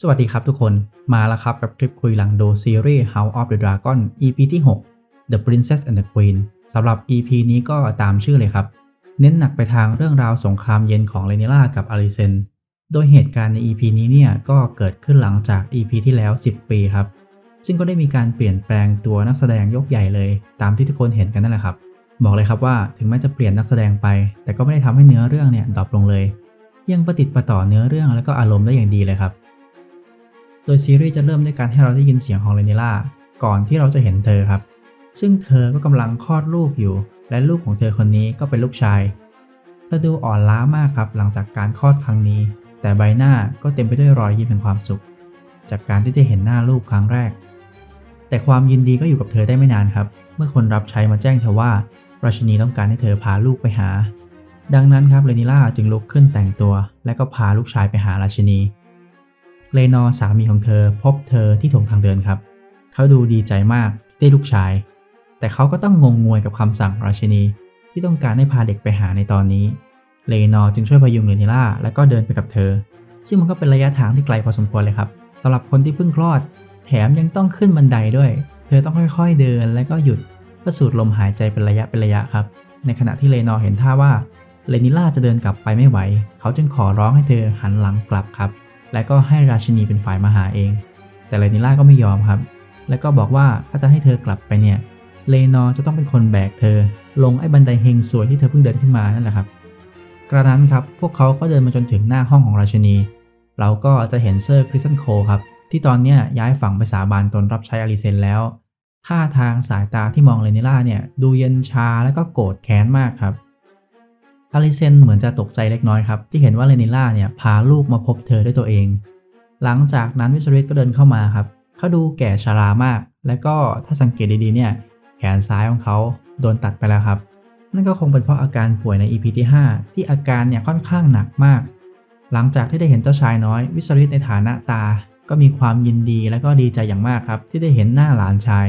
สวัสดีครับทุกคนมาแล้วครับกับคลิปคุยหลังโดซีรีส์ House of the Dragon EP ที่ 6 The Princess and the Queen สำหรับ EP นี้ก็ตามชื่อเลยครับ เน้นหนักไปทางเรื่องราวสงครามเย็นของเลนิล่ากับอลิเซน โดยเหตุการณ์ใน EP นี้เนี่ยก็เกิดขึ้นหลังจาก EP ที่แล้ว 10 ปีครับ ซึ่งก็ได้มีการเปลี่ยนแปลงตัวนักแสดงยกใหญ่เลย ตามที่ทุกคนเห็นกันนั่นแหละครับ บอกเลยครับว่าถึงแม้จะเปลี่ยนนักแสดงไป แต่ก็ไม่ได้ทำให้เนื้อเรื่องเนี่ยดรอปลงเลย ยังประติดประต่อเนื้อเรื่องและก็อารมณ์ได้อย่างดีเลยครับ โดยซีรีส์จะเริ่มด้วยการให้เราได้ยินเสียงของเรนิล่าก่อนที่เราจะเห็นเธอครับ ซึ่งเธอก็กำลังคลอดลูกอยู่ และลูกของเธอคนนี้ก็เป็นลูกชายเธอดูอ่อนล้ามากครับหลังจากการคลอดครั้งนี้ แต่ใบหน้าก็เต็มไปด้วยรอยยิ้มแห่งความสุข จากการที่ได้เห็นหน้าลูกครั้งแรก แต่ความยินดีก็อยู่กับเธอได้ไม่นานครับ เมื่อคนรับใช้มาแจ้งเธอว่า ราชินีต้องการให้เธอพาลูกไปหา ดังนั้นครับเรนิล่าจึงลุกขึ้นแต่งตัว และก็พาลูกชายไปหาราชินี เลนอร์สามีของเธอ พบเธอที่ถงทางเดินครับ เขาดูดีใจมากได้ลูกชาย แต่เขาก็ต้องงงงวยกับคำสั่งราชินี ที่ต้องการให้พาเด็กไปหาในตอนนี้ เลนอร์จึงช่วยพยุงเรนิล่าและก็เดินไปกับเธอ ซึ่งมันก็เป็นระยะทางที่ไกลพอสมควรเลยครับสำหรับคนที่เพิ่งคลอด แถมยังต้องขึ้นบันไดด้วย เธอต้องค่อยๆเดินและก็หยุดเพื่อสูดลมหายใจเป็นระยะเป็นระยะครับ ในขณะที่เลนอร์เห็นท่าว่าเลนิล่าจะเดินกลับไปไม่ไหว เขาจึงขอร้องให้เธอหันหลังกลับครับ และก็ให้ราชินีเป็นฝ่ายมาหาเอง แต่เลนิล่าก็ไม่ยอมครับ แล้วก็บอกว่าถ้าจะให้เธอกลับไปเนี่ย เลนอจะต้องเป็นคนแบกเธอ ลงไอ้บันไดเฮงสวยที่เธอเพิ่งเดินขึ้นมานั่นแหละครับ กระนั้นครับพวกเขาก็เดินมาจนถึงหน้าห้องของราชินี เราก็จะเห็นเซอร์คริสตันโคครับที่ตอนเนี้ยย้ายฝั่งไปสาบานตนรับใช้อลิเซนแล้วท่าทางสายตาที่มองเลนิล่าเนี่ยดูเย็นชาและก็โกรธแค้นมากครับ อลิเซนเหมือนจะตกใจเล็กน้อยครับ ที่เห็นว่าเลนิล่าเนี่ยพาลูกมาพบเธอด้วยตัวเอง หลังจากนั้นวิสริตก็เดินเข้ามาครับเขาดูแก่ชรามาก และก็ถ้าสังเกตดีๆเนี่ยแขนซ้ายของเขาโดนตัดไปแล้วครับ นั่นก็คงเป็นเพราะอาการป่วยใน EP ที่ 5 ที่อาการเนี่ยค่อนข้างหนักมาก หลังจากที่ได้เห็นเจ้าชายน้อย วิสริตในฐานะตา ก็มีความยินดีและก็ดีใจอย่างมากครับ ที่ได้เห็นหน้าหลานชาย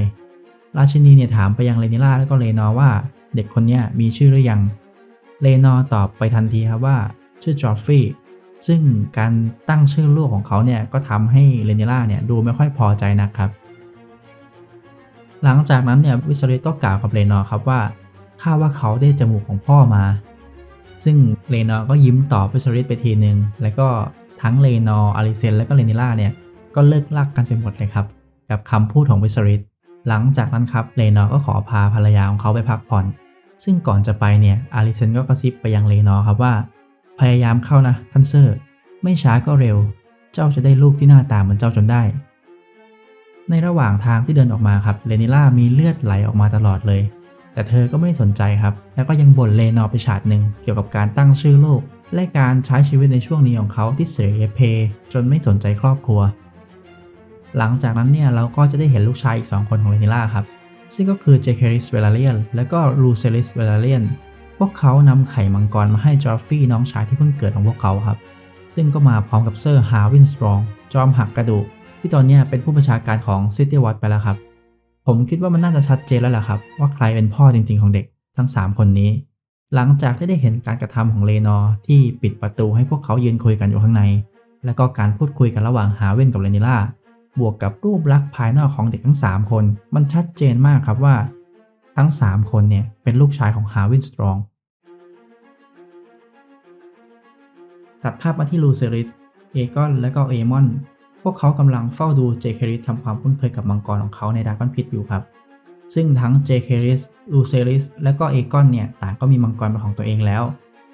ราชินีเนี่ยถามไปยังเลนิล่าและก็เลนอร์ว่า เด็กคนนี้มีชื่อหรือยัง เลนอร์ตอบไปทันทีครับว่าชื่อจอฟฟี่ซึ่งการตั้งชื่อลูกของเขาเนี่ยก็ทำให้เลนิล่าเนี่ยดูไม่ค่อยพอใจนะครับ หลังจากนั้นเนี่ยวิสริตก็กล่าวกับเลนอร์ครับว่าข้าว่าเขาได้จมูกของพ่อมา ซึ่งเลนอร์ก็ยิ้มตอบวิสริตไปทีหนึ่งแล้วก็ทั้งเลนอร์อลิเซน และก็เลนิล่าเนี่ยก็เลิกลักกันไปหมดเลยครับ กับคำพูดของวิสริตหลังจากนั้นครับเลนอร์ก็ขอพาภรรยาของเขาไปพักผ่อน ซึ่งก่อนจะไปเนี่ยอาริเซนก็กระซิบไปยังเลนอ์ครับว่า พยายามเข้านะท่านเซอร์ ไม่ช้าก็เร็ว เจ้าจะได้ลูกที่หน้าตาเหมือนเจ้าจนได้ ในระหว่างทางที่เดินออกมาครับเลนิล่ามีเลือดไหลออกมาตลอดเลย แต่เธอก็ไม่ได้สนใจครับ แล้วก็ยังบ่นเลนอ์ไปฉาดหนึ่งเกี่ยวกับการตั้งชื่อลูกและการใช้ชีวิตในช่วงนี้ของเขาที่เสรีเพจนไม่สนใจครอบครัว หลังจากนั้นเนี่ยเราก็จะได้เห็นลูกชายอีก 2 คนของเลนิล่าครับ ซึ่งก็คือเจเคริสเวลาเลียนและก็ลูเซลิสเวลาเลียนพวกเขานำไข่มังกรมาให้จอฟฟี่น้องชายที่เพิ่งเกิดของพวกเขาครับ ซึ่งก็มาพร้อมกับเซอร์ฮาวินสตรอง จอมหักกระดูกที่ตอนนี้เป็นผู้บัญชาการของซิตี้วอตไปแล้วครับ ผมคิดว่ามันน่าจะชัดเจนแล้วแหละครับ ว่าใครเป็นพ่อจริง ๆของเด็กทั้ง 3 คนนี้ หลังจากที่ได้เห็นการกระทำของเลนอร์ที่ปิดประตูให้พวกเขายืนคุยกันอยู่ข้างใน และก็การพูดคุยกันระหว่างฮาเวนกับเลนิล่า บวกกับรูปลักษณ์ภายนอกของเด็กทั้ง 3 คน มันชัดเจนมากครับว่า ทั้ง 3 คนเนี่ยเป็นลูกชายของฮาวินสตรอง ตัดภาพมาที่ลูเซริส เอกอน และก็เอมอน พวกเขากำลังเฝ้าดูเจเคริสทำความคุ้นเคยกับมังกรของเขาในดากอนพิทอยู่ครับ ซึ่งทั้งเจเคริสลูเซริส และก็เอกอนเนี่ยต่างก็มีมังกรเป็นของตัวเองแล้ว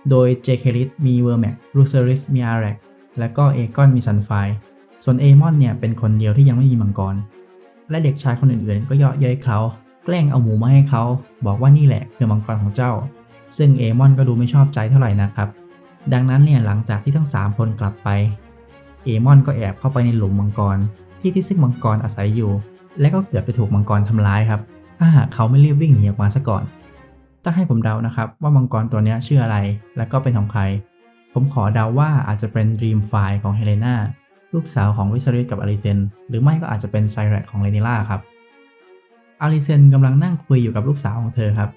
โดยเจเคริสมีเวอร์แมกลูเซริสมีอาร์แรกและก็เอกอนมีซันไฟ ส่วนเอมอนเนี่ยเป็นคนเดียวที่ยังไม่มีมังกร และเด็กชายคนอื่นๆ ก็เยาะเย้ยเขา แกล้งเอาหมูมาให้เขา บอกว่านี่แหละคือมังกรของเจ้า ซึ่งเอมอนก็ดูไม่ชอบใจเท่าไหร่นะครับ ดังนั้นเนี่ยหลังจากที่ทั้ง 3 คนกลับไป เอมอนก็แอบเข้าไปในหลุมมังกร ที่ที่ซึ่งมังกรอาศัยอยู่ และก็เกือบไปถูกมังกรทำร้ายครับ ถ้าหากเขาไม่รีบวิ่งหนีออกมาซะก่อน ถ้าให้ผมเดานะครับว่ามังกรตัวนี้ชื่ออะไร และก็เป็นของใคร ผมขอเดาว่าอาจจะเป็นดรีมไฟของเฮเลนา ลูกสาวของวิสริตกับอลิเซน หรือไม่ก็อาจจะเป็นไซแรกของเลนิล่าครับอลิเซนกำลังนั่งคุยอยู่กับลูกสาวของเธอครับ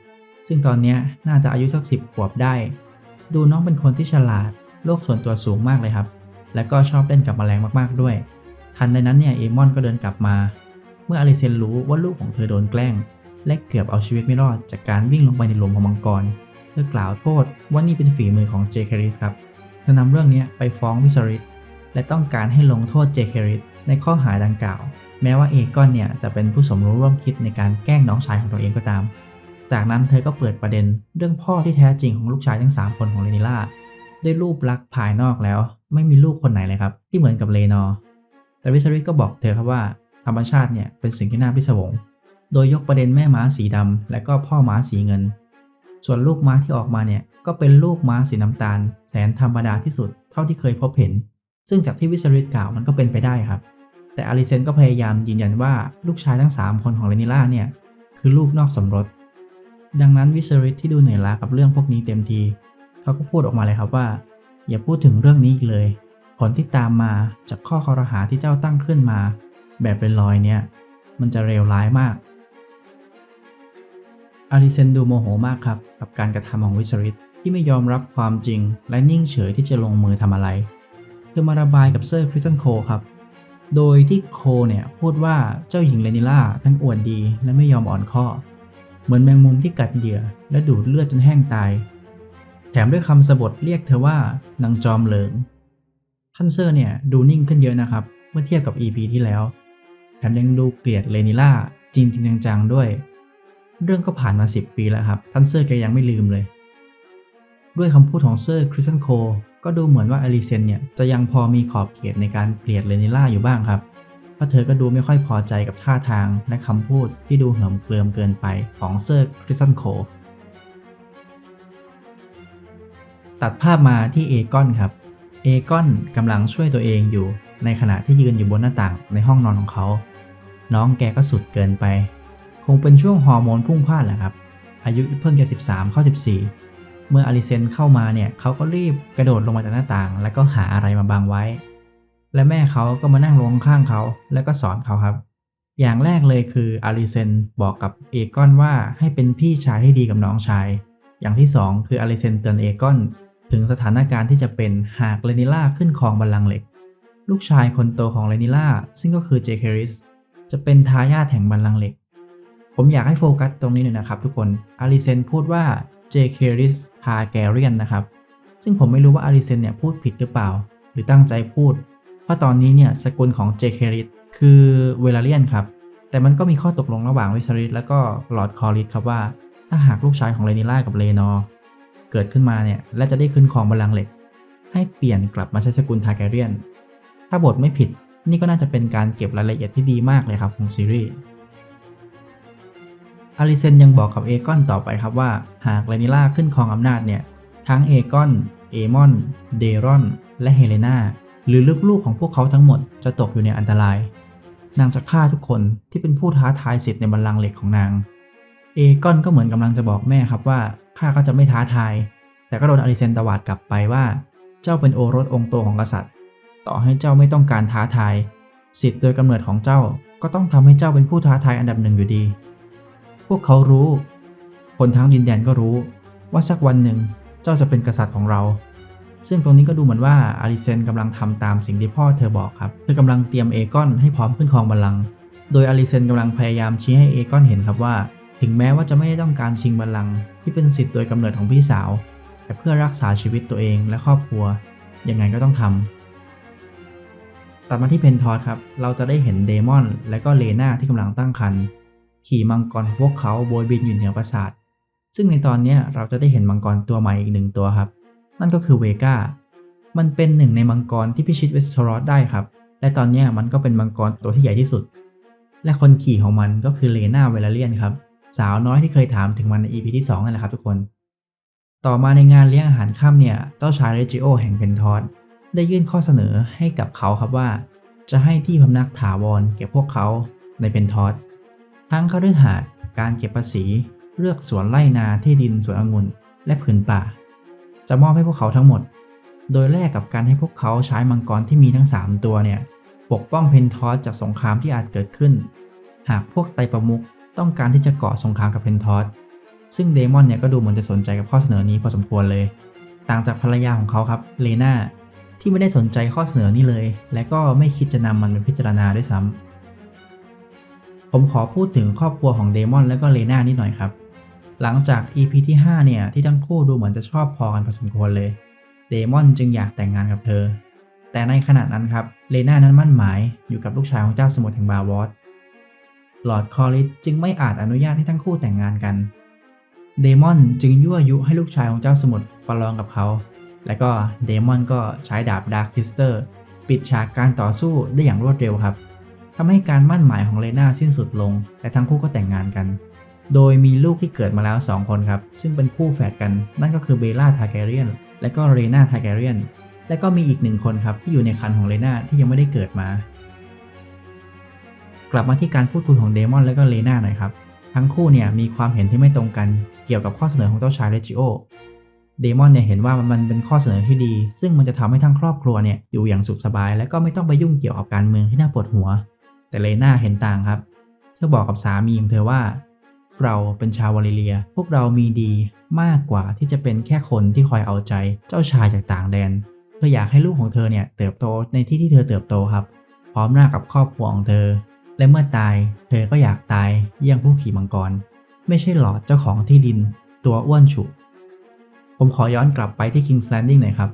ซึ่งตอนนี้น่าจะอายุสักสิบขวบได้ ดูน้องเป็นคนที่ฉลาด โลกส่วนตัวสูงมากเลยครับ และก็ชอบเล่นกับแมลงมากๆด้วย ทันในนั้นเนี่ยเอมอนก็เดินกลับมา เมื่ออลิเซนรู้ว่าลูกของเธอโดนแกล้ง และเกือบเอาชีวิตไม่รอดจากการวิ่งลงไปในหลุมของมังกรเพื่อกล่าวโทษว่านี่เป็นฝีมือของเจคาริสครับเธอนำเรื่องนี้ไปฟ้องวิสริส และต้องการให้ลงโทษเจคริสในข้อหาดังกล่าว แม้ว่าเอกอนเนี่ยจะเป็นผู้สมรู้ร่วมคิดในการแกล้งน้องชายของตัวเองก็ตาม จากนั้นเธอก็เปิดประเด็นเรื่องพ่อที่แท้จริงของลูกชายทั้ง 3 คนของเรนิล่าด้วยรูปลักษณ์ภายนอกแล้ว ไม่มีลูกคนไหนเลยครับ ที่เหมือนกับเลนอแต่วิสริสก็บอกเธอครับว่าธรรมชาติเนี่ยเป็นสิ่งที่น่าพิศวง โดยยกประเด็นแม่ม้าสีดำและก็พ่อม้าสีเงิน ส่วนลูกม้าที่ออกมาเนี่ยก็เป็นลูกม้าสีน้ำตาล แสนธรรมดาที่สุดเท่าที่เคยพบเห็น ซึ่งจากที่วิสริตกล่าวมันก็เป็นไปได้ครับ แต่อลิเซนก็พยายามยืนยันว่าลูกชายทั้ง 3 คนของเรนิล่าเนี่ย คือลูกนอกสมรส ดังนั้นวิสริตที่ดูเหนื่อยล้ากับเรื่องพวกนี้เต็มที เขาก็พูดออกมาเลยครับว่า อย่าพูดถึงเรื่องนี้อีกเลย ผลที่ตามมาจากข้อคอรหาที่เจ้าตั้งขึ้นมา แบบเป็นลอยเนี่ย มันจะเลวร้ายมากอาริเซนดูโมโหมากครับ กับการกระทำของวิสริตที่ไม่ยอมรับความจริงและนิ่งเฉยที่จะลงมือทำอะไร เธอมาระบายกับเซอร์คริสตันโคครับ โดยที่โคเนี่ยพูดว่าเจ้าหญิงเลนิล่าทั้งอวดดีและไม่ยอมอ่อนข้อ เหมือนแมงมุมที่กัดเหยื่อและดูดเลือดจนแห้งตาย แถมด้วยคำสบทเรียกเธอว่านางจอมเหลิงท่านเซอร์เนี่ยดูนิ่งขึ้นเยอะนะครับ เมื่อเทียบกับ EP ที่แล้ว แถมยังดูเกลียดเลนิล่าจริงจริงจังๆด้วย เรื่องก็ผ่านมา 10 ปีแล้วครับ ท่านเซอร์แกยังไม่ลืมเลย ด้วยคำพูดของเซอร์คริสตันโค ก็ดูเหมือนว่าอลิเซนเนี่ยจะยังพอมีขอบเขตในการเกลียดเลนิล่าอยู่บ้างครับ เพราะเธอก็ดูไม่ค่อยพอใจกับท่าทางและคำพูดที่ดูเหิมเกริมเกินไปของเซอร์คริสตันโค ตัดภาพมาที่เอกอนครับ เอกอนกำลังช่วยตัวเองอยู่ ในขณะที่ยืนอยู่บนหน้าต่างในห้องนอนของเขา น้องแกก็สุดเกินไป คงเป็นช่วงฮอร์โมนพุ่งพลานแหละครับ อายุเพิ่งจะ13เข้า14 เมื่ออลิเซนเข้ามาเนี่ยเขาก็รีบกระโดดลงมาจากหน้าต่าง แล้วก็หาอะไรมาบังไว้ และแม่เขาก็มานั่งลงข้างเขาแล้วก็สอนเขาครับ อย่างแรกเลยคืออาริเซนบอกกับเอกอนว่าให้เป็นพี่ชายที่ดีกับน้องชาย อย่างที่สองคืออาริเซนเตือนเอกอนถึงสถานการณ์ที่จะเป็นหากเลนิล่าขึ้นครองบัลลังก์เหล็ก ลูกชายคนโตของเลนิล่าซึ่งก็คือเจคริสจะเป็นทายาทแห่งบัลลังก์เหล็ก ผมอยากให้โฟกัสตรงนี้หน่อยนะครับทุกคน อาริเซนพูดว่าเจเคริส ทาแกเรียนนะครับ ซึ่งผมไม่รู้ว่าอาริเซนเนี่ยพูดผิดหรือเปล่า หรือตั้งใจพูด เพราะตอนนี้เนี่ยสกุลของเจเคริสคือเวลาเลียนครับ แต่มันก็มีข้อตกลงระหว่างวิสริสและก็ลอร์ดคอริสครับว่า ถ้าหากลูกชายของเรนิล่ากับเลนอเกิดขึ้นมาเนี่ยและจะได้ขึ้นครองบัลลังก์เหล็ก ให้เปลี่ยนกลับมาใช้สกุลทาแกเรียน ถ้าบทไม่ผิดนี่ก็น่าจะเป็นการเก็บรายละเอียดที่ดีมากเลยครับของซีรีส์ อาริเซนยังบอกกับเอกอนต่อไปครับว่า หากเรนิล่าขึ้นครองอำนาจเนี่ย ทั้งเอกอน เอมอน เดรอน และเฮเลนาหรือลูกๆของพวกเขาทั้งหมดจะตกอยู่ในอันตราย นางจะฆ่าทุกคนที่เป็นผู้ท้าทายสิทธิ์ในบัลลังก์เหล็กของนาง เอกอนก็เหมือนกำลังจะบอกแม่ครับว่าข้าก็จะไม่ท้าทาย แต่ก็โดนอาริเซนตวาดกลับไปว่า เจ้าเป็นโอรสองค์โตของกษัตริย์ ต่อให้เจ้าไม่ต้องการท้าทาย สิทธิ์โดยกำเนิดของเจ้าก็ต้องทำให้เจ้าเป็นผู้ท้าทายอันดับหนึ่งอยู่ดี วกเขารู้ คนทั้งดินแดนก็รู้ว่าสักวันหนึ่งเจ้าจะเป็นกษัตริย์ของเรา ซึ่งตรงนี้ก็ดูเหมือนว่าอาริเซนกำลังทำตามสิ่งที่พ่อเธอบอกครับเธอกำลังเตรียมเอกอนให้พร้อมขึ้นครองบัลลังก์โดยอาริเซนกำลังพยายามชี้ให้เอกอนเห็นครับว่า ถึงแม้ว่าจะไม่ได้ต้องการชิงบัลลังก์ที่เป็นสิทธิ์โดยกำเนิดของพี่สาว แต่เพื่อรักษาชีวิตตัวเองและครอบครัวยังไงก็ต้องทำตัดมาที่เพนทอสครับเราจะได้เห็นเดมอนและก็เลนาที่กำลังตั้งครรภ์ ขี่มังกรพวกเขาโบยบินอยู่เหนือปราสาท ซึ่งในตอนนี้เราจะได้เห็นมังกรตัวใหม่อีกหนึ่งตัวครับ นั่นก็คือเวก้า มันเป็นหนึ่งในมังกรที่พิชิตเวสเทอรอสได้ครับ และตอนนี้มันก็เป็นมังกรตัวที่ใหญ่ที่สุด และคนขี่ของมันก็คือเลนาเวลาเลียนครับ สาวน้อยที่เคยถามถึงมันใน EP ที่2นั่นแหละครับทุกคน ต่อมาในงานเลี้ยงอาหารค่ำเนี่ย เจ้าชายเรจิโอแห่งเพนทอสได้ยื่นข้อเสนอให้กับเขาครับว่า จะให้ที่พำนักถาวรแก่พวกเขาในเพนทอส ทั้งคฤหาสน์การเก็บภาษี เลือกสวนไร่นาที่ดินสวนองุ่น และผืนป่า จะมอบให้พวกเขาทั้งหมด โดยแลกกับการให้พวกเขาใช้มังกรที่มีทั้ง 3 ตัวเนี่ย ปกป้องเพนทอสจากสงครามที่อาจเกิดขึ้น หากพวกไตรประมุขต้องการที่จะก่อสงครามกับเพนทอสซึ่งเดมอนเนี่ยก็ดูเหมือนจะสนใจกับข้อเสนอนี้พอสมควรเลย ต่างจากภรรยาของเขาครับเลนาที่ไม่ได้สนใจข้อเสนอนี้เลย และก็ไม่คิดจะนำมันไปพิจารณาด้วยซ้ำ ผมขอพูดถึงครอบครัวของเดมอนและก็เลนานิดหน่อยครับ หลังจาก EP ที่ 5 เนี่ย ที่ทั้งคู่ดูเหมือนจะชอบพอกันพอสมควรเลย เดมอนจึงอยากแต่งงานกับเธอ แต่ในขณะนั้นครับ เลนานั้นมั่นหมายอยู่กับลูกชายของเจ้าสมุทรแห่งบาวอสลอร์ดคอริสจึงไม่อาจอนุญาตให้ทั้งคู่แต่งงานกัน เดมอนจึงยั่วยุให้ลูกชายของเจ้าสมุทรประลองกับเขา และก็เดมอนก็ใช้ดาบดาร์คซิสเตอร์ปิดฉากการต่อสู้ได้อย่างรวดเร็วครับ ทำให้การมั่นหมายของเลนาสิ้นสุดลง และทั้งคู่ก็แต่งงานกัน โดยมีลูกที่เกิดมาแล้ว 2 คนครับ ซึ่งเป็นคู่แฝดกัน นั่นก็คือเบล่าทาแกเรียนและก็เรนาทาแกเรียนและก็มีอีกหนึ่งคนครับที่อยู่ในคันของเลนาที่ยังไม่ได้เกิดมา กลับมาที่การพูดคุยของเดมอนและก็เลนาหน่อยครับ ทั้งคู่เนี่ยมีความเห็นที่ไม่ตรงกันเกี่ยวกับข้อเสนอของเจ้าชายเรจิโอเดมอนเนี่ยเห็นว่ามันเป็นข้อเสนอที่ดี ซึ่งมันจะทำให้ทั้งครอบครัวเนี่ยอยู่อย่างสุขสบาย และก็ไม่ต้องไปยุ่งเกี่ยวกับการเมืองที่น่าปวดหัว แต่เลนาเห็นต่างครับ เธอบอกกับสามีของเธอว่า เราเป็นชาววาลิเลีย พวกเรามีดีมากกว่าที่จะเป็นแค่คนที่คอยเอาใจเจ้าชายจากต่างแดน เธออยากให้ลูกของเธอเนี่ยเติบโตในที่ที่เธอเติบโตครับ พร้อมหน้ากับครอบครัวของเธอ และเมื่อตาย เธอก็อยากตายเยี่ยงผู้ขี่มังกร ไม่ใช่หลอดเจ้าของที่ดิน ตัวอ้วนฉุผมขอย้อนกลับไปที่ King's Landing หน่อยครับ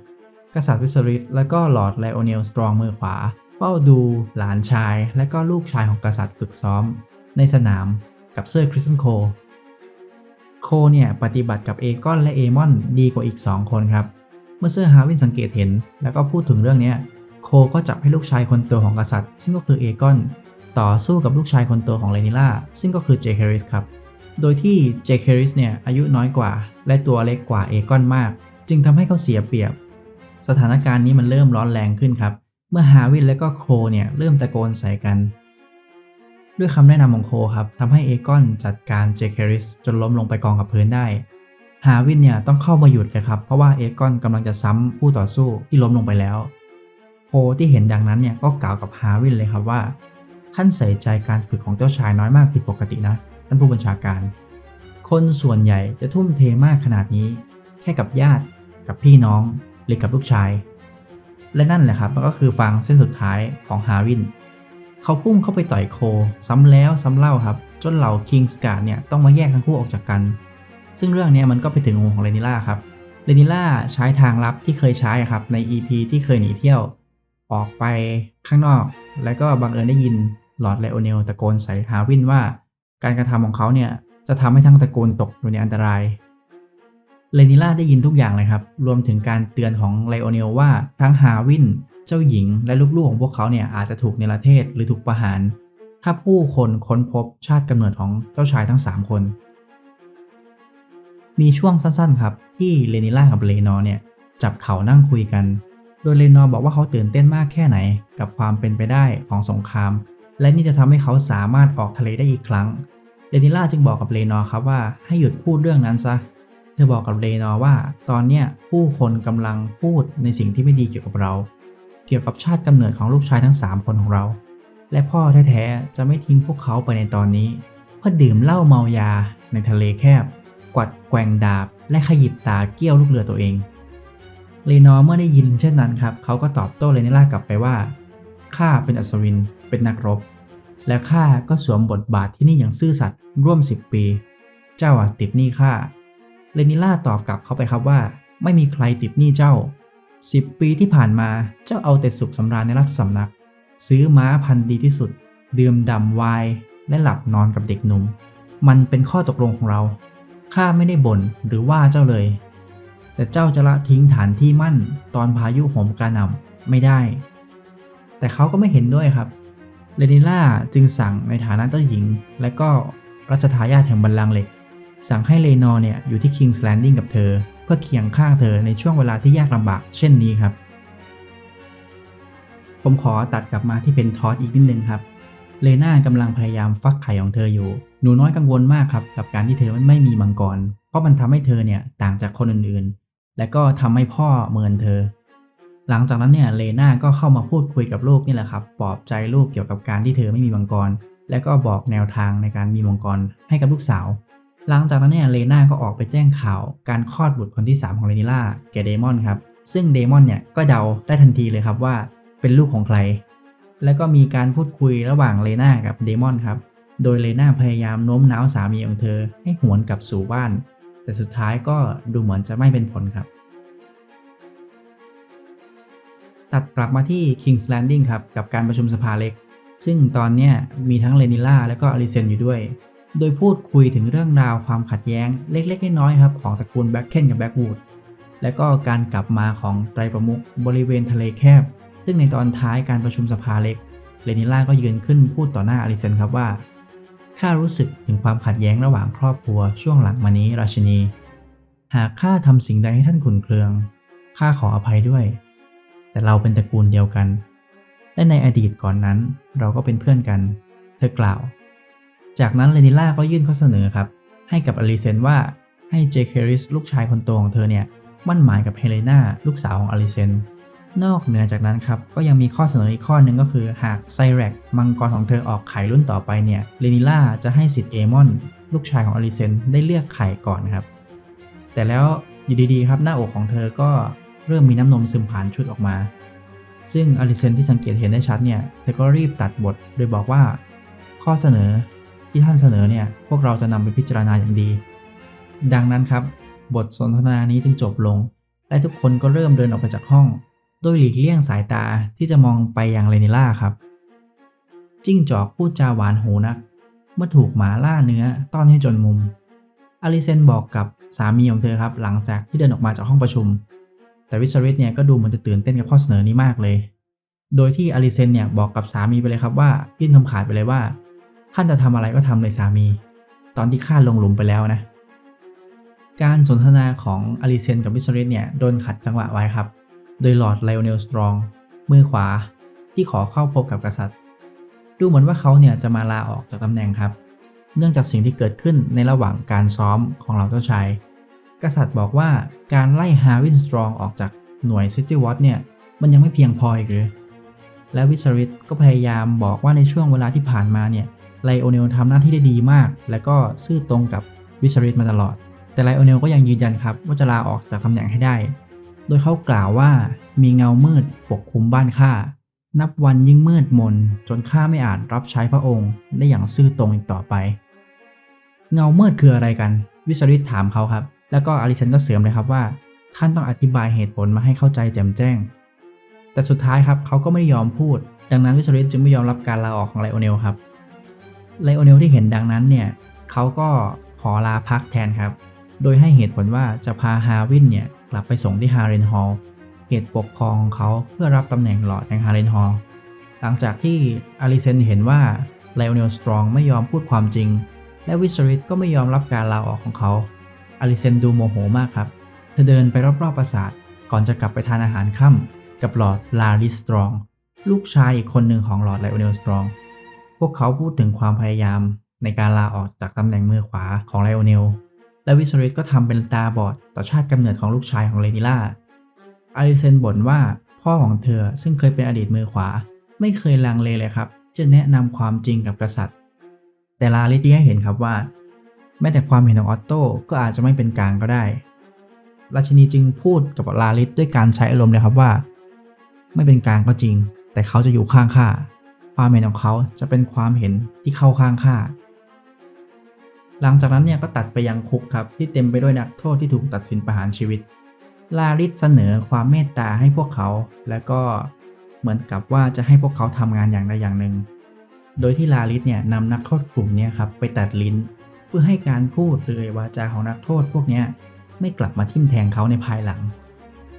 กษัตริย์วิสริตและก็หลอดไลโอเนลสตรองมือขวา เฝ้าดูหลานชายและก็ลูกชายของกษัตริย์ฝึกซ้อม ในสนามกับเซอร์คริสตันโค โคเนี่ยปฏิบัติกับเอกอนและเอมอนดีกว่าอีก 2 คนครับ เมื่อเซอร์ฮาวินสังเกตเห็น แล้วก็พูดถึงเรื่องนี้โคก็จับให้ลูกชายคนโตของกษัตริย์ ซึ่งก็คือเอกอนต่อสู้กับลูกชายคนโตของเลนิล่าซึ่งก็คือเจเคริสครับ โดยที่เจเคริสเนี่ยอายุน้อยกว่า และตัวเล็กกว่าเอกอนมาก จึงทำให้เขาเสียเปรียบ สถานการณ์นี้มันเริ่มร้อนแรงขึ้นครับ เมื่อฮาวินและก็โคเนี่ยเริ่มตะโกนใส่กัน ด้วยคำแนะนำของโคครับทำให้เอกอนจัดการเจเคริสจนล้มลงไปกองกับพื้นได้ฮาวินเนี่ยต้องเข้ามาหยุดเลยครับ เพราะว่าเอกอนกำลังจะซ้ำผู้ต่อสู้ที่ล้มลงไปแล้ว โคที่เห็นดังนั้นเนี่ยก็กล่าวกับฮาวินเลยครับว่าท่านใส่ใจการฝึกของเจ้าชายน้อยมากผิดปกตินะ ท่านผู้บัญชาการ คนส่วนใหญ่จะทุ่มเทมากขนาดนี้ แค่กับญาติ กับพี่น้อง หรือกับลูกชาย และนั่นแหละครับมันก็คือฟังเส้นสุดท้ายของฮาวิน เขาพุ่งเข้าไปต่อยโค ซ้ำแล้วซ้ำเล่าครับ จนเหล่าคิงสการ์ดเนี่ยต้องมาแยกทั้งคู่ออกจากกัน ซึ่งเรื่องนี้มันก็ไปถึงหูของเรนิล่าครับ เรนิล่าใช้ทางลับที่เคยใช้ครับใน EP ที่เคยหนีเที่ยว ออกไปข้างนอก แล้วก็บังเอิญได้ยินหลอดไลโอเนลตะโกนใส่ฮาวินว่า การกระทำของเขาเนี่ยจะทำให้ทั้งตระกูลตกอยู่ในอันตราย เลนิล่าได้ยินทุกอย่างเลยครับ รวมถึงการเตือนของไลโอเนลว่าทั้งฮาวิน เจ้าหญิงและลูกๆของพวกเขาเนี่ยอาจจะถูกเนรเทศหรือถูกประหาร ถ้าผู้คนค้นพบชาติกำเนิดของเจ้าชายทั้ง 3 คน มีช่วงสั้นๆครับ ที่เลนิล่ากับเลนอร์เนี่ยจับเขานั่งคุยกัน โดยเลนอร์บอกว่าเขาตื่นเต้นมากแค่ไหน กับความเป็นไปได้ของสงคราม และนี่จะทำให้เขาสามารถออกทะเลได้อีกครั้งเรนิล่าจึงบอกกับเลนอร์ครับว่าให้หยุดพูดเรื่องนั้นซะ ธอบอกกับเลนอว่า ตอนเนี้ยผู้คนกำลังพูดในสิ่งที่ไม่ดีเกี่ยวกับเรา เกี่ยวกับชาติกำเนิดของลูกชายทั้ง 3 คนของเรา และพ่อแท้ๆจะไม่ทิ้งพวกเขาไปในตอนนี้ เพื่อดื่มเหล้าเมายาในทะเลแคบ กวัดแกว่งดาบ และขยิบตาเกี้ยวลูกเรือตัวเองเลนอเมื่อได้ยินเช่นนั้นครับ เขาก็ตอบโต้เลนิล่ากลับไปว่า ข้าเป็นอัศวิน เป็นนักรบ และข้าก็สวมบทบาทที่นี่อย่างซื่อสัตย์ร่วม 10 ปี เจ้าติดหนี้ข้า เลนิล่าตอบกลับเขาไปครับว่า ไม่มีใครติดหนี้เจ้า 10 ปีที่ผ่านมาเจ้าเอาแต่สุขสำราญในราชสำนัก ซื้อม้าพันธุ์ดีที่สุด ดื่มด่ำไวน์และหลับนอนกับเด็กหนุ่ม มันเป็นข้อตกลงของเรา ข้าไม่ได้บ่นหรือว่าเจ้าเลย แต่เจ้าจะละทิ้งฐานที่มั่นตอนพายุโหมกระหน่ำไม่ได้ แต่เขาก็ไม่เห็นด้วยครับเรนิล่าจึงสั่งในฐานะเจ้าหญิง และก็รัชทายาทแห่งบัลลังก์เหล็ก สั่งให้เลนอร์เนี่ยอยู่ที่ King's Landing กับเธอ เพื่อเคียงข้างเธอในช่วงเวลาที่ยากลำบากเช่นนี้ครับ ผมขอตัดกลับมาที่เป็นทอสอีกนิดนึงครับเลน่ากำลังพยายามฟักไข่ของเธออยู่ หนูน้อยกังวลมากครับกับการที่เธอไม่มีมังกร เพราะมันทำให้เธอเนี่ยต่างจากคนอื่นๆ และก็ทำให้พ่อเมินเธอ หลังจากนั้นเนี่ยเลน่าก็เข้ามาพูดคุยกับลูกนี่แหละครับปลอบใจลูกเกี่ยวกับการที่เธอไม่มีมังกร และก็บอกแนวทางในการมีมังกรให้กับลูกสาว หลังจากนั้นเนี่ยเลน่าก็ออกไปแจ้งข่าวการคลอดบุตรคนที่ 3 ของเรนิล่าแกเดมอนครับ ซึ่งเดมอนเนี่ยก็เดาได้ทันทีเลยครับว่าเป็นลูกของใคร แล้วก็มีการพูดคุยระหว่างเลนากับเดมอนครับ โดยเลนาพยายามโน้มน้าวสามีของเธอให้หวนกลับสู่บ้าน แต่สุดท้ายก็ดูเหมือนจะไม่เป็นผลครับ ตัดกลับมาที่ King's Landing ครับกับการประชุมสภาเล็ก ซึ่งตอนเนี้ยมีทั้งเลนิล่าและก็อลิเซนอยู่ด้วย โดยพูดคุยถึงเรื่องราวความขัดแย้งเล็กๆน้อยๆครับของตระกูลแบ็คเคนกับแบ็กวูดและก็การกลับมาของไตรประมุขบริเวณทะเลแคบ ซึ่งในตอนท้ายการประชุมสภาเล็ก เลนิล่าก็ยืนขึ้นพูดต่อหน้าอลิเซนครับว่า ข้ารู้สึกถึงความขัดแย้งระหว่างครอบครัวช่วงหลังมานี้ราชินี หากข้าทำสิ่งใดให้ท่านขุนเคือง ข้าขออภัยด้วย แต่เราเป็นตระกูลเดียวกัน และในอดีตก่อนนั้นเราก็เป็นเพื่อนกัน เธอกล่าว จากนั้นเลนิล่าก็ยื่นข้อเสนอครับ ให้กับอลิเซนว่าให้เจเคริสลูกชายคนโตของเธอเนี่ยมั่นหมายกับเฮเลนาลูกสาวของอลิเซนนอกเหนือจากนั้นครับ ก็ยังมีข้อเสนออีกข้อหนึ่งก็คือหากไซแรกมังกรของเธอออกไข่รุ่นต่อไปเนี่ยเลนิล่าจะให้สิทธิ์เอมอน ลูกชายของอลิเซนได้เลือกไข่ก่อนครับ แต่แล้วอยู่ดีๆครับหน้าอกของเธอก็เริ่มมีน้ำนมซึมผ่านชุดออกมา ซึ่งอลิเซนที่สังเกตเห็นได้ชัดเนี่ยเธอก็รีบตัดบทโดยบอกว่า ข้อเสนอ ที่ท่านเสนอเนี่ยพวกเราจะนำไปพิจารณาอย่างดี ดังนั้นครับ บทสนทนานี้จึงจบลง และทุกคนก็เริ่มเดินออกไปจากห้อง โดยหลีกเลี่ยงสายตาที่จะมองไปยังเรนิล่าครับ จิ้งจอกพูดจาหวานหูนัก เมื่อถูกหมาล่าเนื้อต้อนให้จนมุมอลิเซนบอกกับสามีของเธอครับ หลังจากที่เดินออกมาจากห้องประชุม แต่วิชริตเนี่ยก็ดูเหมือนจะตื่นเต้นกับข้อเสนอนี้มากเลย โดยที่อลิเซนเนี่ยบอกกับสามีไปเลยครับว่ายื่นคำขาดไปเลยว่า ท่านจะทำอะไรก็ทำเลยสามี ตอนที่ข้าลงหลุมไปแล้วนะ การสนทนาของอลิเซนกับวิชริตเนี่ยโดนขัดจังหวะไว้ครับ โดยลอร์ดไลโอเนลสตรอง มือขวาที่ขอเข้าพบกับกษัตริย์ ดูเหมือนว่าเขาเนี่ยจะมาลาออกจากตำแหน่งครับ เนื่องจากสิ่งที่เกิดขึ้นในระหว่างการซ้อมของเหล่าเจ้าชาย กษัตริย์บอกว่าการไล่ฮาวินสตรองออกจากหน่วยซิตี้วอตเนี่ยมันยังไม่เพียงพออีกหรือและวิสริตก็พยายามบอกว่าในช่วงเวลาที่ผ่านมาเนี่ย ไลโอเนลทำหน้าที่ได้ดีมาก และก็ซื่อตรงกับวิสริตมาตลอด แต่ไลโอเนลก็ยังยืนยันครับว่าจะลาออกจากตำแหน่งให้ได้ โดยเขากล่าวว่ามีเงามืดปกคลุมบ้านข้านับวันยิ่งมืดมน จนข้าไม่อาจรับใช้พระองค์ได้อย่างซื่อตรงอีกต่อไป เงามืดคืออะไรกัน วิสริตถามเขาครับ แล้วก็อลิเซนก็เสริมเลยครับว่า ท่านต้องอธิบายเหตุผลมาให้เข้าใจแจ่มแจ้ง แต่สุดท้ายครับเขาก็ไม่ยอมพูด ดังนั้นวิสริตจึงไม่ยอมรับการลาออกของไลโอเนลครับ ไลโอเนลที่เห็นดังนั้นเนี่ยเขาก็ขอลาพักแทนครับ โดยให้เหตุผลว่าจะพาฮาวินเนี่ยกลับไปส่งที่ฮาเรนฮอลล์เขตปกครองของเขาเพื่อรับตำแหน่งหลอดแห่ฮาเรนฮอลล์หลังจากที่อลิเซนเห็นว่าไลโอเนลสตรองไม่ยอมพูดความจริง และวิสริตก็ไม่ยอมรับการลาออกของเขาอลิเซนดูโมโหมากครับเธอเดินไปรอบๆปราสาทก่อนจะกลับไปทานอาหารค่ำกับหลอดลาริสตรอง ลูกชายอีกคนหนึ่งของหลอดไลโอเนลสตรอง พวกเขาพูดถึงความพยายามในการลาออกจากตำแหน่งมือขวาของไลโอเนล และวิสริตก็ทำเป็นตาบอดต่อชาติกำเนิดของลูกชายของเลนิล่าอลิเซนบ่นว่าพ่อของเธอซึ่งเคยเป็นอดีตมือขวา ไม่เคยลังเลเลยครับ จะแนะนำความจริงกับกษัตริย์ แต่ลาลิตี้ให้เห็นครับว่า แม้แต่ความเห็นของออตโต้ก็อาจจะไม่เป็นกลางก็ได้ ราชินีจึงพูดกับลาลิตด้วยการใช้อารมณ์เลยครับว่า ไม่เป็นกลางก็จริง แต่เขาจะอยู่ข้างข้า ความเห็นของเขาจะเป็นความเห็นที่เข้าข้างข้าหลังจากนั้นเนี่ยก็ตัดไปยังคุกครับที่เต็มไปด้วยนักโทษที่ถูกตัดสินประหารชีวิต ลาลิสเสนอความเมตตาให้พวกเขา และก็เหมือนกับว่าจะให้พวกเขาทำงานอย่างใดอย่างหนึ่ง โดยที่ลาลิสเนี่ยนำนักโทษกลุ่มนี้ครับไปตัดลิ้น เพื่อให้การพูดหรือวาจาของนักโทษพวกนี้ไม่กลับมาทิ่มแทงเขาในภายหลัง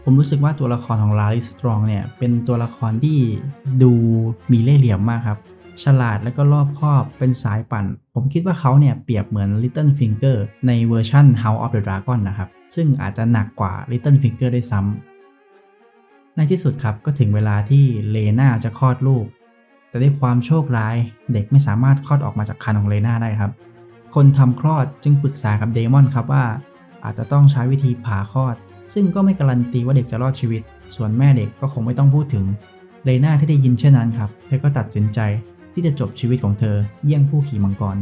ผมรู้สึกว่าตัวละครของลาลิสตรองเนี่ย เป็นตัวละครที่ดูมีเล่ห์เหลี่ยมมากครับ ฉลาดและก็รอบคอบเป็นสายปั่น ผมคิดว่าเขาเนี่ยเปรียบเหมือน Little Finger ในเวอร์ชัน House of the Dragon นะครับ ซึ่งอาจจะหนักกว่า Little Finger ด้ซ้ำในที่สุดครับก็ถึงเวลาที่เลนาจะคลอดลูก แต่ด้วยความโชคร้ายเด็กไม่สามารถคลอดออกมาจากครรภ์ของเลนาได้ครับ คนทำคลอดจึงปรึกษากับเดมอนครับว่าอาจจะต้องใช้วิธีผ่าคลอด ซึ่งก็ไม่การันตีว่าเด็กจะรอดชีวิต ส่วนแม่เด็กก็คงไม่ต้องพูดถึงเลนาที่ได้ยินเช่นนั้นครับ เธอก็ตัดสินใจที่จะจบชีวิตของเธอเยี่ยงผู้ขี่มังกร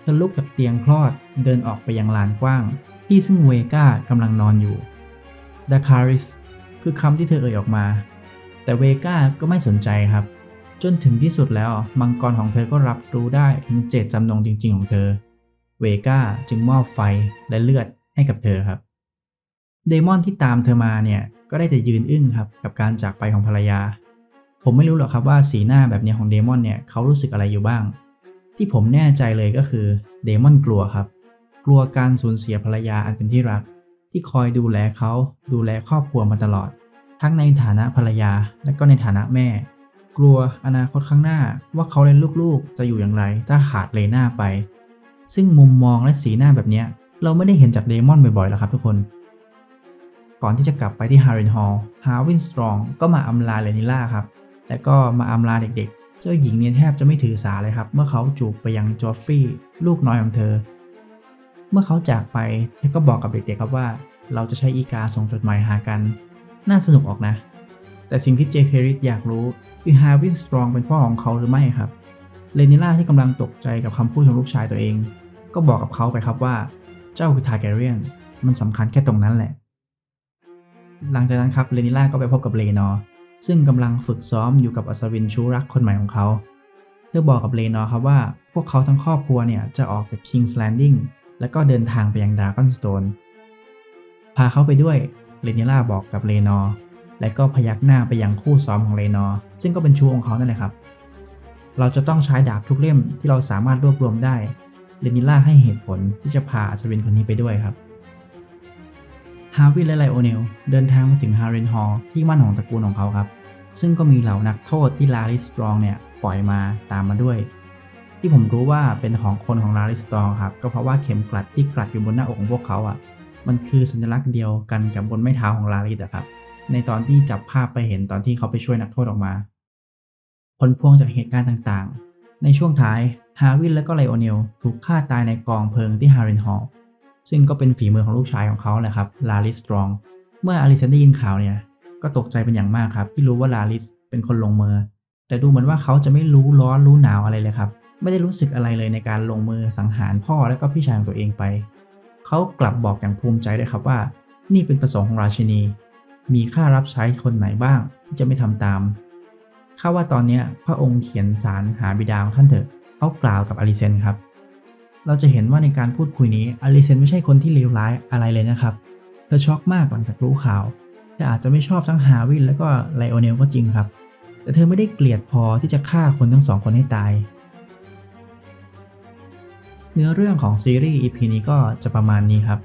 เธอลุกจากเตียงคลอดเดินออกไปยังลานกว้าง ที่ซึ่งเวก้ากำลังนอนอยู่ดาคาริสคือคำที่เธอเอ่ยออกมา แต่เวก้าก็ไม่สนใจครับ จนถึงที่สุดแล้วมังกรของเธอก็รับรู้ได้ถึงเจตจำนงจริง ๆ ของเธอ เวก้าจึงมอบไฟและเลือดให้กับเธอครับ เดมอนที่ตามเธอมาเนี่ย ก็ได้แต่ยืนอึ้งครับ กับการจากไปของภรรยา ผมไม่รู้หรอกครับว่าสีหน้าแบบนี้ของเดมอนเนี่ยเขารู้สึกอะไรอยู่บ้าง ที่ผมแน่ใจเลยก็คือเดมอนกลัวครับ กลัวการสูญเสียภรรยาอันเป็นที่รัก ที่คอยดูแลเขาดูแลครอบครัวมาตลอด ทั้งในฐานะภรรยา และก็ในฐานะแม่ กลัวอนาคตข้างหน้าว่าเขาและลูกๆ จะอยู่อย่างไร ถ้าขาดเลน่าไป ซึ่งมุมมองและสีหน้าแบบนี้เราไม่ได้เห็นจากเดมอนบ่อยๆแล้วครับทุกคน ก่อนที่จะกลับไปที่ฮารินฮอลฮาวินสตรองก็มาอำลาเลนิล่าครับ และก็มาอำลาเด็กๆ เจ้าหญิงเนี่ยแทบจะไม่ถือสาเลยครับ เมื่อเขาจูบไปยังจอฟฟี่ลูกน้อยของเธอ เมื่อเขาจากไปเธอก็บอกกับเด็กๆครับว่า เราจะใช้อีกาส่งจดหมายหากัน น่าสนุกออกนะ แต่สิ่งที่เจเคริสอยากรู้คือฮาวินสตรองเป็นพ่อของเขาหรือไม่ครับ เลนิล่าที่กำลังตกใจกับคำพูดของลูกชายตัวเอง ก็บอกกับเขาไปครับว่า เจ้าคือทาแกเรียน มันสำคัญแค่ตรงนั้นแหละ หลังจากนั้นครับเลนิล่าก็ไปพบกับเลนอร์ซึ่งกำลังฝึกซ้อมอยู่กับอัศวินชูรักคนใหม่ของเขา เธอบอกกับเลนอร์ครับว่าพวกเขาทั้งครอบครัวเนี่ยจะออกจาก King's Landing แล้วก็เดินทางไปยัง Dragonstone พาเขาไปด้วยเลนิล่าบอกกับเลนอร์และก็พยักหน้าไปยังคู่ซ้อมของเลนอร์ซึ่งก็เป็นชูของเขานั่นแหละครับ เราจะต้องใช้ดาบทุกเล่มที่เราสามารถรวบรวมได้เลนิล่าให้เหตุผลที่จะพาอัศวินคนนี้ไปด้วยครับ ฮาวิและไลโอเนลเดินทางมาถึงฮารินฮอลที่มั่นของตระกูลของเขาครับ ซึ่งก็มีเหล่านักโทษที่ลาริสตรองเนี่ยปล่อยมาตามมาด้วย ที่ผมรู้ว่าเป็นของคนของลาริสตรองครับ ก็เพราะว่าเข็มกลัดที่กลัดอยู่บนหน้าอกของพวกเขาอะ มันคือสัญลักษณ์เดียวกันกับบนไม้เท้าของลาริสอะครับ ในตอนที่จับภาพไปเห็นตอนที่เขาไปช่วยนักโทษออกมา ผลพวงจากเหตุการณ์ต่างๆ ในช่วงท้ายฮาวินและก็ไลโอเนลถูกฆ่าตายในกองเพลิงที่ฮารินฮอล ซึ่งก็เป็นฝีมือของลูกชายของเขาแหละครับลาลิสสตรอง เมื่ออลิสันได้ยินข่าวเนี่ยก็ตกใจเป็นอย่างมากครับ ที่รู้ว่าลาลิสเป็นคนลงมือ แต่ดูเหมือนว่าเขาจะไม่รู้ร้อนรู้หนาวอะไรเลยครับ ไม่ได้รู้สึกอะไรเลยในการลงมือสังหารพ่อและก็พี่ชายของตัวเองไป เขากลับบอกอย่างภูมิใจด้วยครับว่า นี่เป็นประสงค์ของราชินี มีค่ารับใช้คนไหนบ้างที่จะไม่ทำตามข้าว่าตอนนี้พระองค์เขียนสารหาบิดาของท่านเถอะเขากล่าวกับอลิเซนครับ เราจะเห็นว่าในการพูดคุยนี้อลิเซนไม่ใช่คนที่เลวร้ายอะไรเลยนะครับ เธอช็อกมากหลังจากรู้ข่าว เธออาจจะไม่ชอบทั้งฮาวินและก็ไลโอเนลก็จริงครับ แต่เธอไม่ได้เกลียดพอที่จะฆ่าคนทั้งสองคนให้ตาย เนื้อเรื่องของซีรีส์ EP นี้ก็จะประมาณนี้ครับ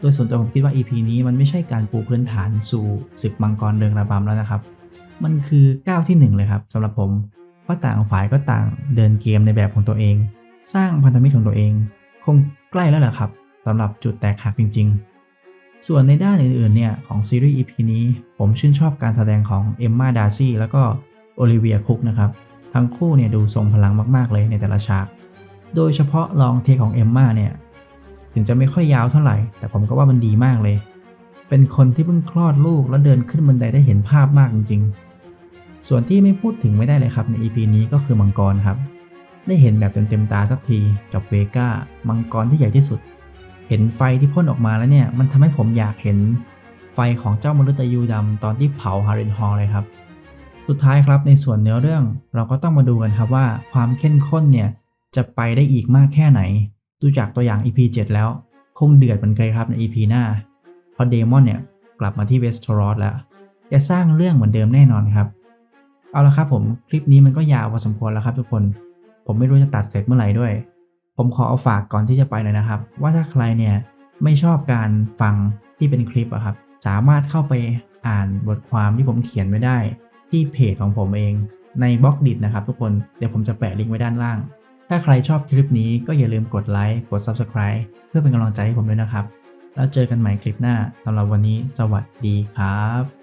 โดยส่วนตัวผมคิดว่า EP นี้มันไม่ใช่การปูพื้นฐานสู่ศึกมังกรเริงระบำแล้วนะครับ มันคือก้าวที่หนึ่งเลยครับสำหรับผมเพราะต่างฝ่ายก็ต่างเดินเกมในแบบของตัวเอง สร้างพันธมิตรของตัวเอง คงใกล้แล้วแหละครับสำหรับจุดแตกหักจริง ๆ ส่วนในด้านอื่นๆเนี่ยของซีรีส์ EP นี้ ผมชื่นชอบการแสดงของเอมมาดาร์ซี่แล้วก็โอลิเวียคุกนะครับ ทั้งคู่เนี่ยดูทรงพลังมากๆเลยในแต่ละฉาก โดยเฉพาะลองเทของเอมมาเนี่ยถึงจะไม่ค่อยยาวเท่าไหร่ แต่ผมก็ว่ามันดีมากเลย เป็นคนที่เพิ่งคลอดลูกแล้วเดินขึ้นบันไดได้เห็นภาพมากจริง ๆ ส่วนที่ไม่พูดถึงไม่ได้เลยครับใน EP นี้ก็คือมังกรครับ ได้เห็นแบบเต็มๆตาสักทีกับเวก้ามังกรที่ใหญ่ที่สุด เห็นไฟที่พ่นออกมาแล้วเนี่ย มันทำให้ผมอยากเห็นไฟของเจ้ามนุษย์ตะยูดำตอนที่เผาฮารินฮอลเลยครับ สุดท้ายครับในส่วนเนื้อเรื่องเราก็ต้องมาดูกันครับว่าความเข้มข้นเนี่ยจะไปได้อีกมากแค่ไหน ดูจากตัวอย่าง EP 7 แล้ว คงเดือดเหมือนเคยครับใน EP หน้าเพราะเดมอนเนี่ยกลับมาที่เวสต์รอสแล้วจะสร้างเรื่องเหมือนเดิมแน่นอนครับ เอาละครับผมคลิปนี้มันก็ยาวพอสมควรแล้วครับทุกคน ผมไม่รู้จะตัดเสร็จเมื่อไหร่ด้วย ผมขอเอาฝากก่อนที่จะไปเลยนะครับ ว่าถ้าใครเนี่ยไม่ชอบการฟังที่เป็นคลิปอะครับ สามารถเข้าไปอ่านบทความที่ผมเขียนไว้ได้ที่เพจของผมเองในบล็อกดิทนะครับทุกคน เดี๋ยวผมจะแปะลิงก์ไว้ด้านล่าง ถ้าใครชอบคลิปนี้ก็อย่าลืมกดไลค์ กด Subscribe เพื่อเป็นกำลังใจให้ผมด้วยนะครับ แล้วเจอกันใหม่คลิปหน้าสำหรับวันนี้ สวัสดีครับ